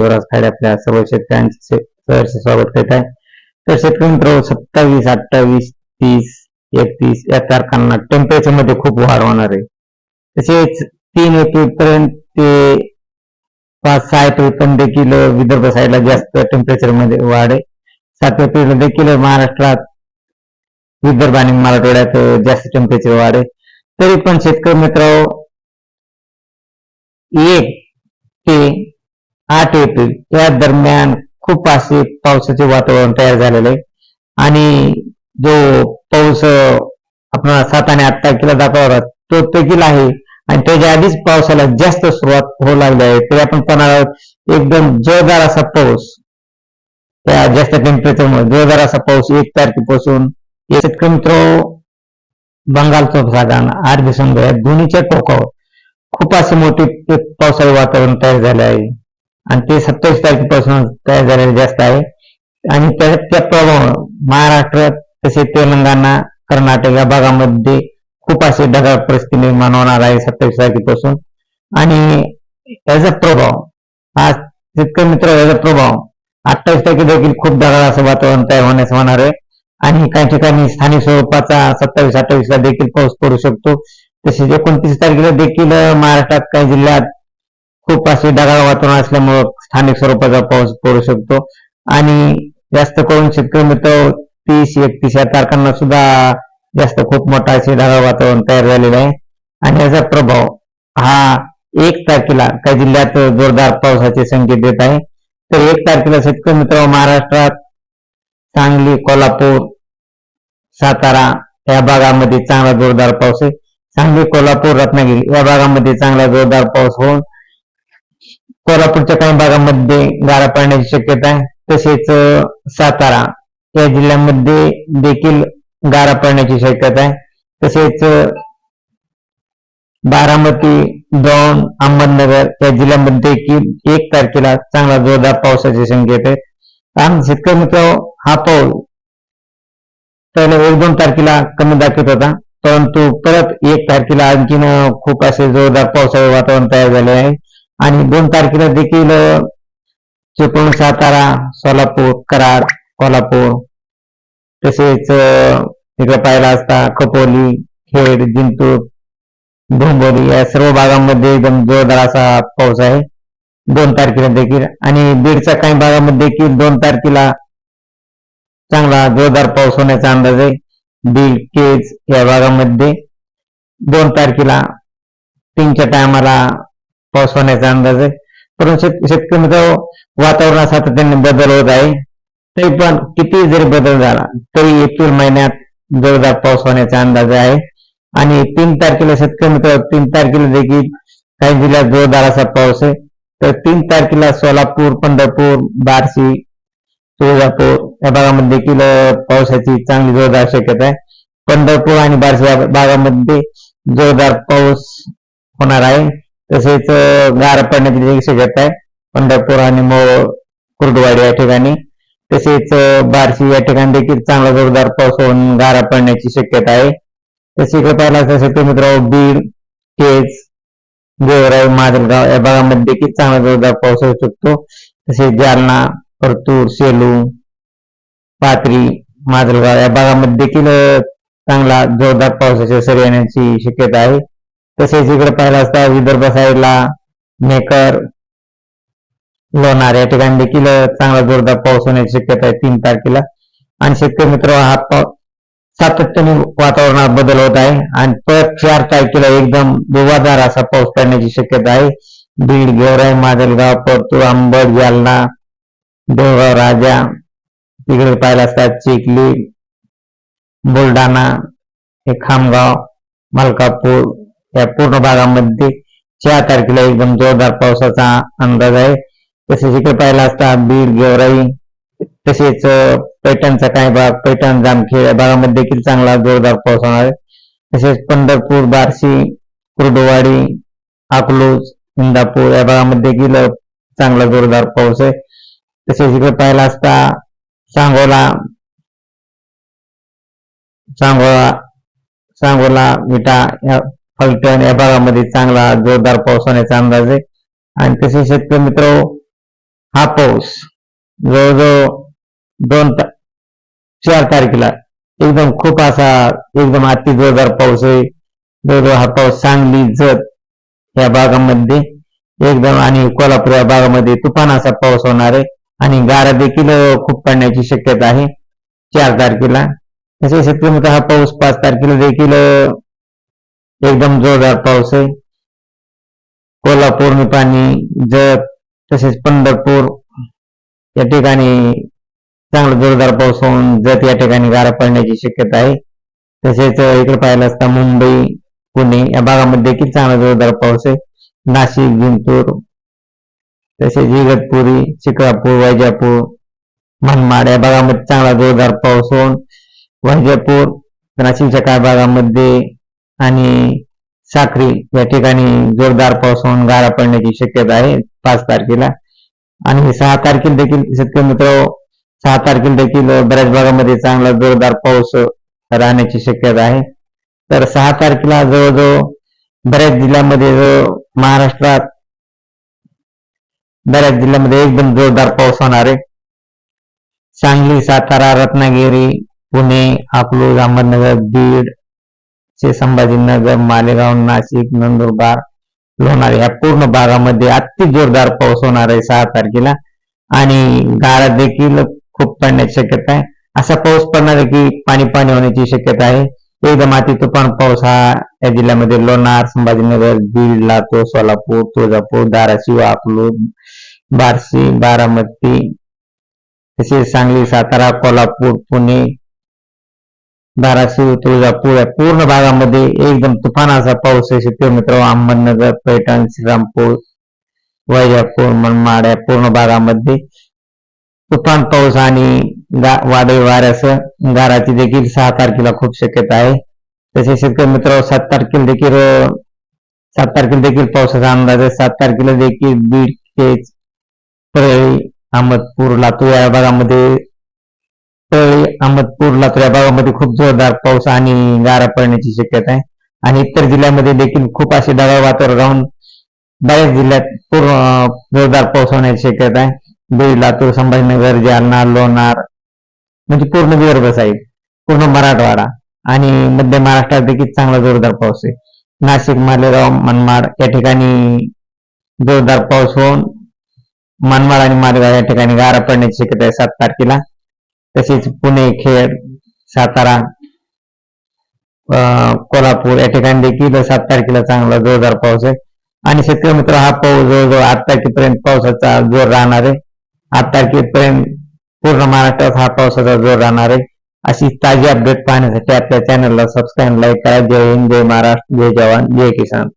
युवराज खाडे आपल्या सर्व शेतकऱ्यांचे सहर्ष स्वागत करत आहे. तर शेतकरी मित्र सत्तावीस अठ्ठावीस तीस एकतीस या तारखांना टेम्परेचरमध्ये खूप वाढ होणार आहे. तसेच तीन एप्रिल पर्यंत ते पाच सहा एप्रिल पर्यंत देखील विदर्भ साईडला जास्त टेम्परेचरमध्ये वाढ आहे. सात एप्रिल देखील महाराष्ट्रात विदर्भ आणि मराठवाड्यात जास्त टेम्परेचर वाढ आहे. तरी पण शेतकरी मित्र एक ते आठ एप्रिल. या दरम्यान खूप असे पावसाचे वातावरण तयार झालेलं आहे. आणि जो पाऊस आपण सात आणि आठ तारखेला दाखवला तो देखील आहे. आणि त्याच्या आधीच पावसाला जास्त सुरुवात होऊ लागली आहे. तरी आपण पाहणार आहोत एकदम जोरदार असा पाऊस. त्या जास्त टेम्परेचरमुळे जोरदार असा पाऊस एक तारखेपासून. याच्यात कमी मित्र बंगालचं साधारण अरबी समुद्र या दोन्हीच्या टोकावर खूप असे मोठे पावसाळी वातावरण तयार झाले आहे. आणि ते सत्तावीस तारखेपासून तयार झालेले जास्त आहे. आणि त्या प्रभाव महाराष्ट्रात तसे तेलंगणा कर्नाटक या भागामध्ये खूप असे ढगाळ परिस्थिती निर्माण होणार आहे सत्तावीस तारखेपासून. आणि याचा प्रभाव हा शेतकरी मित्र याचा प्रभाव अठ्ठावीस तारखे देखील खूप ढगाळ असं वातावरण तयार होण्यास होणार आहे. आणि काही ठिकाणी स्थानिक स्वरूपाचा सत्तावीस अठ्ठावीस ला देखील पाऊस पडू शकतो. तसेच एकोणतीस तारखेला देखील महाराष्ट्रात काही जिल्ह्यात खूप असे ढगाळ वातावरण असल्यामुळं स्थानिक स्वरूपाचा पाऊस पडू शकतो. आणि जास्त करून शेतकरी मित्र तीस एकतीस या तारखांना सुद्धा जास्त खूप मोठा असे ढगाळ वातावरण तयार झालेलं आहे. आणि याचा प्रभाव हा एक तारखेला काही जिल्ह्यात जोरदार पावसाचे संकेत देत आहे. तर एक तारखेला शेतकरी मित्र महाराष्ट्रात सांगली कोल्हापूर सातारा या भागामध्ये चांगला जोरदार पाऊस आहे. सांगली कोल्हापूर रत्नागिरी या भागामध्ये चांगला जोरदार पाऊस होऊन कोल्हापूरच्या काही भागामध्ये गारा पडण्याची शक्यता आहे. तसेच सातारा या जिल्ह्यामध्ये देखील गारा पडण्याची शक्यता आहे. तसेच बारामती दौंड अहमदनगर या जिल्ह्यामध्ये देखील एक तारखेला चांगला जोरदार पावसाचे संकेत आहेत कारण शेतकरी मित्र हा पाऊल पहिले एक दोन तारखेला कमी दाखवत होता. परंतु परत एक तारखेला आणखीन खूप असे जोरदार पावसाळे वातावरण तयार झाले आहे. आणि दोन तारखेला देखील चिपळूण सातारा सोलापूर कराड कोल्हापूर तसेच इकडे पाहिला असता कपोली खेड जिंतूर डोंबोली या सर्व भागामध्ये एकदम जोरदार असा पाऊस आहे. दोन तारखेला देखील आणि बीडच्या काही भागामध्ये देखील दोन तारखेला चांगला जोरदार पाऊस होण्याचा अंदाज आहे. बीड केज या भागामध्ये दोन तारखेला तीनच्या टायमाला पाऊस होण्याचा अंदाज आहे परंतु शेत- शेतकरी मित्र वातावरणात सातत्याने बदल होत आहे. तरी पण किती जरी बदल झाला तरी एप्रिल महिन्यात जोरदार पाऊस होण्याचा अंदाज आहे. आणि तीन तारखेला शेतकरी मित्र तीन तारखेला देखील काही जिल्ह्यात जोरदार असा पाऊस आहे. तर तीन तारखेला सोलापूर पंढरपूर बार्शी तुळजापूर या भागामध्ये देखील पावसाची चांगली जोरदार शक्यता आहे. पंढरपूर आणि बार्शी या भागामध्ये जोरदार पाऊस होणार आहे. तसेच गारा पडण्याची देखील शक्यता आहे, पंढरपूर आणि मोहोळ कुर्डवाडी या ठिकाणी. तसेच बार्शी या ठिकाणी देखील चांगला जोरदार पाऊस होऊन गारा पडण्याची शक्यता आहे. तसे इकडे पाहिला मित्र बीड, केज गेवराई माजलगाव या भागामध्ये देखील चांगला जोरदार पाऊस होऊ शकतो. तसेच जालना, परतूर, सेलू पाथरी माजलगाव या भागामध्ये देखील चांगला जोरदार पावसाच्या सरी येण्याची शक्यता आहे. तसेच इकडे पाहिलं असता विदर्भ साईडला मेकर लोणार या ठिकाणी देखील चांगला जोरदार पाऊस होण्याची शक्यता आहे तीन तारखेला. आणि शेतकरी मित्र हा पाऊस सातत्याने वातावरणात बदल होत आहे. आणि परत चार तारखेला एकदम दुवादार असा पाऊस पडण्याची शक्यता आहे. बीड गेवराई माजलगाव परतूर अंबड जालना देवगाव राजा तिकडे पाहिला असतात चिखली बुलढाणा हे खामगाव मलकापूर या पूर्ण भागामध्ये चार तारखेला एकदम जोरदार पावसाचा अंदाज आहे. तसेच इकडे पाहिला असता बीड, गेवराई, तसेच पैठणचा काही भाग, पैठण, जामखेड या भागामध्ये देखील चांगला जोरदार पाऊस होणार आहे. तसेच पंढरपूर, बार्शी, कुर्डुवाडी, अकलूज, इंदापूर या भागामध्ये देखील चांगला जोरदार पाऊस आहे. तसेच इकडे पाहिला असता सांगोला सांगोला सांगोला, विटा या फलटण या भागामध्ये चांगला जोरदार पाऊस होण्याचा अंदाज आहे. आणि तसेच शेतकरी मित्र हा पाऊस जवळजवळ दोन ता- चार तारखेला एकदम खूप असा एकदम अति जोरदार पाऊस आहे. जवळजवळ हा पाऊस सांगली जत या भागामध्ये एकदम आणि कोल्हापूर या भागामध्ये तुफान असा पाऊस होणार आहे. आणि गारा देखील खूप पडण्याची शक्यता आहे. चार तारखेला. तसेच शेतकरी मित्र हा पाऊस पाच तारखेला देखील एकदम जोरदार पाऊस आहे. कोल्हापूर निपाणी जत तसेच पंढरपूर, या जोरदार होऊन जत या ठिकाणी गारा पडण्याची शक्यता आहे. तसेच इकडे मुंबई, पुणे, या भागामध्ये देखील चांगला जोरदार पाऊस आहे. नाशिक, जिंतूर, तसेच इगतपुरी शिक्रापूर वैजापूर, मनमाड या भागामध्ये चांगला जोरदार पाऊस होऊन वैजापूर, नाशिकच्या काही भागामध्ये आणि साखरी या ठिकाणी जोरदार पाऊस होऊन गारा पडण्याची शक्यता आहे पाच तारखेला. आणि सहा तारखेला देखील शेतकरी मित्र सहा तारखेला देखील बऱ्याच भागामध्ये चांगला जोरदार पाऊस राहण्याची शक्यता आहे. तर सहा तारखेला जवळजवळ बऱ्याच जिल्ह्यामध्ये महाराष्ट्रात बऱ्याच जिल्ह्यामध्ये एकदम जोरदार पाऊस होणार आहे. सांगली सातारा रत्नागिरी पुणे अकलूज अहमदनगर बीड चे संभाजीनगर मालेगाव नाशिक नंदुरबार लोणार या पूर्ण भागामध्ये अति जोरदार पाऊस होणार आहे सहा तारखेला. आणि गारा देखील खूप पडण्याची शक्यता आहे. असा पाऊस पडणार आहे की पाणी पाणी होण्याची शक्यता आहे. एकदम अति तुफान पाऊस हा या जिल्ह्यामध्ये लोणार संभाजीनगर बीड लातूर सोलापूर तुळजापूर धाराशिव अकलूज बार्शी बारामती तसेच सांगली सातारा कोल्हापूर पुणे धाराशिव तुळजापूर या पूर्ण भागामध्ये एकदम तुफान असा पाऊस मित्र अहमदनगर पैठण श्रीरामपूर वैजापूर मनमाड या पूर्ण भागामध्ये तुफान पाऊस आणि वादळी वाऱ्यासह गाराची देखील सहा तारखेला खूप शक्यता आहे. तसेच शेतकरी मित्र सात तारखेला देखील अं, सात तारखेला देखील पावसाचा अंदाज आहे. सात तारखेला देखील बीड केज परळी अहमदपूर लातूर या भागामध्ये अहमदपूर लातूर या भागामध्ये खूप जोरदार पाऊस आणि गारा पडण्याची शक्यता आहे. आणि इतर जिल्ह्यामध्ये देखील खूप असे ढगाळ वातावरण राहून बऱ्याच जिल्ह्यात पूर्ण जोरदार पाऊस होण्याची शक्यता आहे. बीड लातूर संभाजीनगर जालना लोणार म्हणजे पूर्ण विदर्भ साईड पूर्ण मराठवाडा आणि मध्य महाराष्ट्रात देखील चांगला जोरदार पाऊस आहे. नाशिक मालेगाव मनमाड या ठिकाणी जोरदार पाऊस होऊन मनमाड आणि मालेगाव या ठिकाणी गारा पडण्याची शक्यता आहे सात तारखेला तसेच पुणे खेड सातारा कोल्हापूर या ठिकाणी देखील सात तारखेला चांगला जोरदार पाऊस आहे. आणि शेतकरी मित्र हा पाऊस जवळजवळ आठ तारखेपर्यंत पावसाचा जोर राहणार आहे. आठ तारखेपर्यंत पूर्ण महाराष्ट्रात हा पावसाचा जोर राहणार आहे. अशी ताजी अपडेट पाहण्यासाठी आपल्या चॅनलला सबस्क्राईब लाईक करा. जय हिंद जय महाराष्ट्र जय जवान जय किसान.